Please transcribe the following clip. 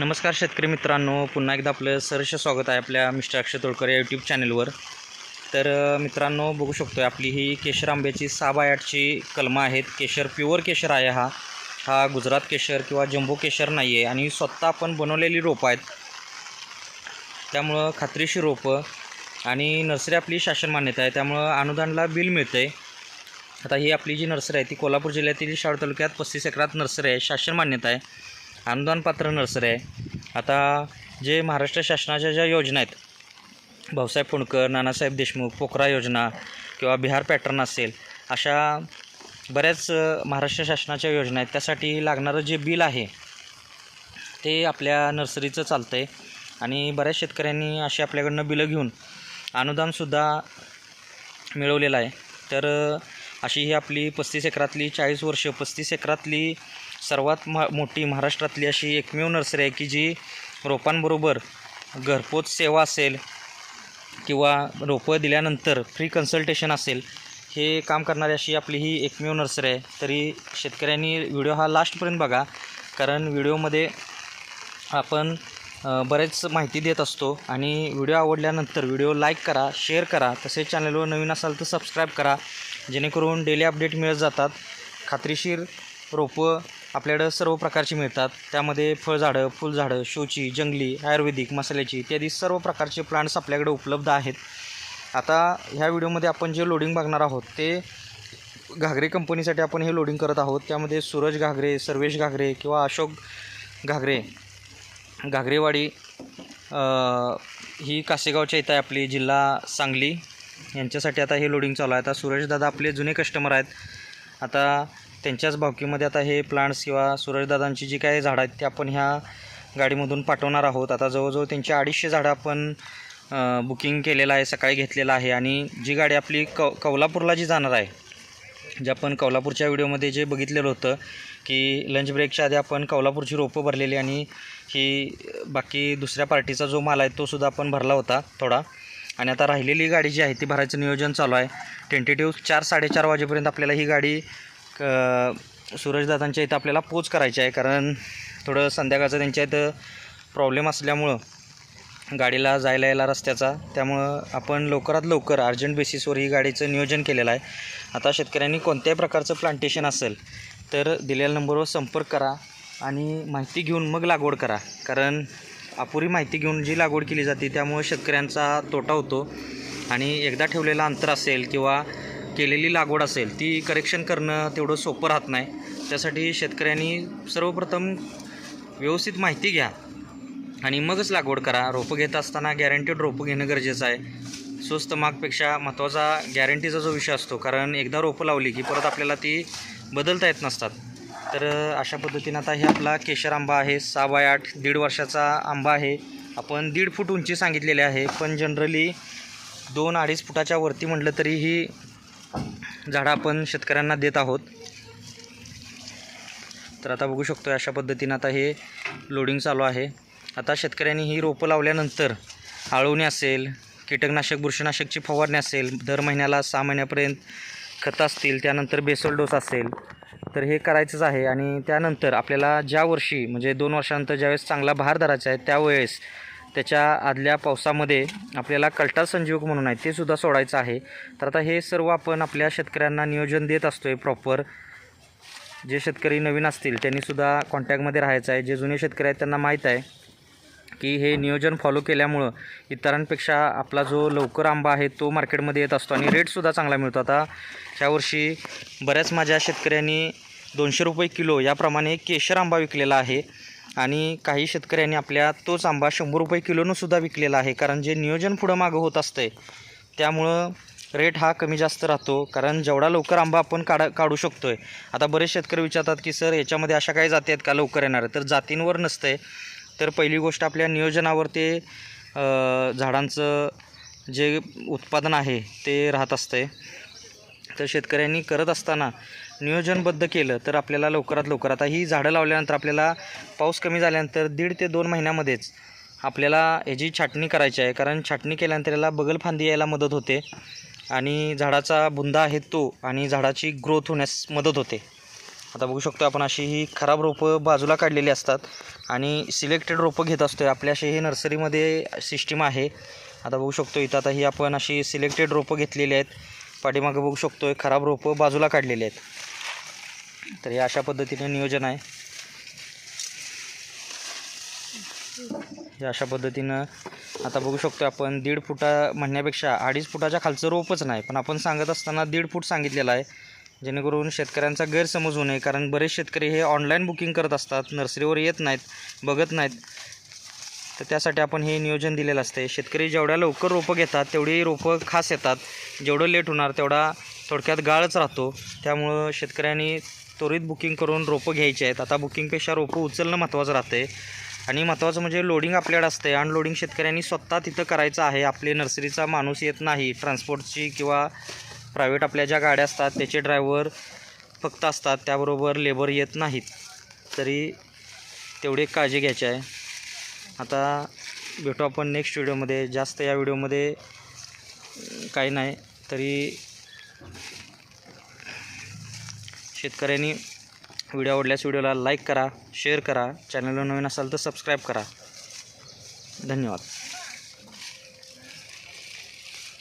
नमस्कार शेतकरी मित्रांनो पुन्हा एकदा आपलं सरस स्वागत आहे आपल्या मिस्टर अक्षय तोडकर या यूट्यूब चॅनलवर तर मित्रांनो बघू शकतो आपली ही केशर आंब्याची सहा बाय आठची कलमं आहेत. केशर प्युअर केशर आहे हा. हा गुजरात केशर किंवा जम्बो केशर नाही आहे आणि स्वतः आपण बनवलेली रोपं आहेत. त्यामुळं खात्रीशी रोपं आणि नर्सरी आपली शासन मान्यता आहे. त्यामुळं अनुदानला बिल मिळतं आहे आता ही आपली जी नर्सरी आहे ती कोल्हापूर जिल्ह्यातील शाळू तालुक्यात पस्तीस एकरात नर्सरी आहे शासन मान्यता आहे. अनुदानपात्र नर्सरी आहे. आता जे महाराष्ट्र शासनाच्या ज्या योजना आहेत भाऊसाहेब फुंडकर नानासाहेब देशमुख पोखरा योजना किंवा बिहार पॅटर्न असेल अशा बऱ्याच महाराष्ट्र शासनाच्या योजना आहेत. त्यासाठी लागणारं जे बिल आहे ते आपल्या नर्सरीचं चालतं आहे आणि बऱ्याच शेतकऱ्यांनी अशी आपल्याकडनं बिलं घेऊन अनुदानसुद्धा मिळवलेलं आहे. तर अशी ही आपली पस्तीस एकरातली चाळीस वर्ष पस्तीस एकरातली सर्वात म मोठी महाराष्ट्रातली अशी एकमेव नर्सरी आहे की जी रोपांबरोबर घरपोच सेवा असेल किंवा रोपं दिल्यानंतर फ्री कन्सल्टेशन असेल हे काम करणारी अशी आपली ही एकमेव नर्सरी आहे. तरी शेतकऱ्यांनी व्हिडिओ हा लास्टपर्यंत बघा कारण व्हिडिओमध्ये आपण बरेच माहिती देत असतो आणि व्हिडिओ आवडल्यानंतर व्हिडिओ लाईक करा शेअर करा तसेच चॅनलवर नवीन असाल तर सबस्क्राईब करा जेणेकरून डेली अपडेट मिळत जातात. खात्रीशीर रोपं आपल्याकडं सर्व प्रकारची मिळतात. त्यामध्ये फळझाडं फुलझाडं शोची जंगली आयुर्वेदिक मसाल्याची इत्यादी सर्व प्रकारचे प्लांट्स आपल्याकडे उपलब्ध आहेत. आता ह्या व्हिडिओमध्ये आपण जे लोडिंग बघणार आहोत ते घागरे कंपनीसाठी आपण हे लोडिंग करत आहोत. त्यामध्ये सूरज घागरे सर्वेश घागरे किंवा अशोक घागरे घागरेवाडी ही कासेगावच्या इथं आहे आपली जिल्हा सांगली. यांच्यासाठी आता हे लोडिंग चालू आहे. आता सूरजदादा आपले जुने कस्टमर आहेत. आता त्यांच्याच भावकीमध्ये आता हे प्लांट्स किंवा सूरजदादांची जी काही झाडं आहेत ते आपण ह्या गाडीमधून पाठवणार आहोत. आता जवळजवळ त्यांची अडीचशे झाडं आपण बुकिंग केलेलं आहे सकाळी घेतलेलं आहे. आणि जी गाडी आपली क कौलापूरला जी जाणार आहे जे आपण कौलापूरच्या व्हिडिओमध्ये जे बघितलेलं होतं की लंच ब्रेकच्या आधी आपण कौलापूरची रोपं भरलेली आणि ही बाकी दुसऱ्या पार्टीचा जो माल आहे तोसुद्धा आपण भरला होता थोडा. आणि आता राहिलेली गाडी जी आहे ती भरायचं नियोजन चालू आहे. टेंटेटिव्ह चार साडेचार वाजेपर्यंत आपल्याला ही गाडी सूरजदादांच्या इथं आपल्याला पोच करायची आहे कारण थोडं संध्याकाळचं त्यांच्या इथं प्रॉब्लेम असल्यामुळं गाडीला जायला यायला रस्त्याचा. त्यामुळं आपण लवकरात लवकर अर्जंट बेसिसवर ही गाडीचं नियोजन केलेलं आहे. आता शेतकऱ्यांनी कोणत्याही प्रकारचं प्लांटेशन असेल तर दिलेल्या नंबरवर संपर्क करा आणि माहिती घेऊन मग लागवड करा. कारण अपुरी माहिती घेऊन जी लागवड केली जाते त्यामुळे शेतकऱ्यांचा तोटा होतो. आणि एकदा ठेवलेलं अंतर असेल किंवा केलेली लागवड असेल ती करेक्शन करणं तेवढं सोपं राहत नाही. त्यासाठी शेतकऱ्यांनी सर्वप्रथम व्यवस्थित माहिती घ्या आणि मगच लागवड करा. रोपं घेत असताना गॅरंटीड रोपं घेणं गरजेचं आहे. स्वस्त मागपेक्षा महत्त्वाचा गॅरंटीचा जो विषय असतो कारण एकदा रोपं लावली की परत आपल्याला ती बदलता येत नसतात. तर अशा पद्धतीनं आता हे आपला केशर आंबा आहे सहा बाय आठ दीड वर्षाचा आंबा आहे. आपण दीड फूट उंची सांगितलेली आहे पण जनरली दोन अडीच फुटाच्या वरती म्हटलं तरी ही झाडं आपण शेतकऱ्यांना देत आहोत. तर आता बघू शकतो अशा पद्धतीनं आता हे लोडिंग चालू आहे. आता शेतकऱ्यांनी ही रोपं लावल्यानंतर आळवणी असेल कीटकनाशक बुरशीनाशकची फवारणी असेल दर महिन्याला सहा महिन्यापर्यंत खतं असतील त्यानंतर बेसल डोस असेल तर हे करायचंच आहे. आणि त्यानंतर आपल्याला ज्या वर्षी म्हणजे दोन वर्षानंतर ज्यावेळेस चांगला भार धरायचा आहे त्यावेळेस त्याच्या आदल्या पावसामध्ये आपल्याला कल्टा संजीवक म्हणून आहे ते सुद्धा सोडायचं आहे. तर आता हे सर्व आपण आपल्या शेतकऱ्यांना नियोजन देत असतो आहे प्रॉपर जे शेतकरी नवीन असतील त्यांनीसुद्धा कॉन्टॅक्टमध्ये राहायचं आहे. जे जुने शेतकरी आहेत त्यांना माहीत आहे की हे नियोजन फॉलो केल्यामुळं इतरांपेक्षा आपला जो लवकर आंबा आहे तो मार्केटमध्ये येत असतो आणि रेटसुद्धा चांगला मिळतो. आता ह्यावर्षी बऱ्याच माझ्या शेतकऱ्यांनी दोनशे रुपये किलो याप्रमाणे केशर आंबा विकलेला आहे. आणि काही शेतकऱ्यांनी आपल्या तोच आंबा शंभर रुपये किलोनं सुद्धा विकलेला आहे कारण जे नियोजन पुढं मागं होत असतंय त्यामुळं रेट हा कमी जास्त राहतो. कारण जेवढा लवकर आंबा आपण काढा काढू शकतो आहे आता बरेच शेतकरी विचारतात की सर याच्यामध्ये अशा काही जाती आहेत का लवकर येणार? तर जातींवर नसतंय. तर पहिली गोष्ट आपल्या नियोजनावर ते झाडांचं जे उत्पादन आहे ते राहत असतंय. तर शेतकऱ्यांनी करत असताना नियोजनबद्ध केलं तर आपल्याला लवकरात लवकर आता ही झाडं लावल्यानंतर आपल्याला पाऊस कमी झाल्यानंतर दीड ते दोन महिन्यामध्येच आपल्याला याची छाटणी करायची आहे. कारण छाटणी केल्यानंतर याला बगल फांदी यायला मदत होते आणि झाडाचा बुंदा आहे तो आणि झाडाची ग्रोथ होण्यास मदत होते. आता बघू शकतो आपण अशी ही खराब रोपं बाजूला काढलेली असतात आणि सिलेक्टेड रोपं घेत असतो आपल्या अशी ही नर्सरीमध्ये सिस्टीम आहे. आता बघू शकतो इथं आता ही आपण अशी सिलेक्टेड रोपं घेतलेली आहेत. पाठीमागं बघू शकतो खराब रोपं बाजूला काढलेली आहेत. तर हे अशा पद्धतीने नियोजन आहे. हे अशा पद्धतीनं आता बघू शकतो आपण दीड फुटा म्हणण्यापेक्षा अडीच फुटाच्या खालचं रोपच नाही पण आपण सांगत असताना दीड फूट सांगितलेलं आहे जेणेकरून शेतकऱ्यांचा गैरसमज होऊ नये कारण बरेच शेतकरी हे ऑनलाईन बुकिंग करत असतात नर्सरीवर येत नाहीत बघत नाहीत. तर त्यासाठी आपण हे नियोजन दिलेलं असते शेतकरी जेवढ्या लवकर रोपं घेतात तेवढी रोपं खास येतात. जेवढं लेट होणार तेवढा थोडक्यात गाळच राहतो. त्यामुळं शेतकऱ्यांनी त्वरित बुकिंग करून रोपं घ्यायची आहेत. आता बुकिंगपेक्षा रोपं उचलणं महत्त्वाचं राहते आणि महत्त्वाचं म्हणजे लोडिंग आपल्याकडे असते अनलोडिंग शेतकऱ्यांनी स्वतः तिथं करायचं आहे. आपले नर्सरीचा माणूस येत नाही. ट्रान्सपोर्टची किंवा प्रायव्हेट आपल्या ज्या गाड्या असतात त्याचे ड्रायव्हर फक्त असतात. त्याबरोबर लेबर येत नाहीत. तरी तेवढी काळजी घ्यायची आहे. आता भेटू आपण नेक्स्ट व्हिडिओमध्ये जास्त या व्हिडिओमध्ये काही नाही. तरी शेतकऱ्यांनी व्हिडिओ आवडल्यास व्हिडिओला लाईक करा शेअर करा. चॅनलला नवीन असाल तर सबस्क्राईब करा. धन्यवाद.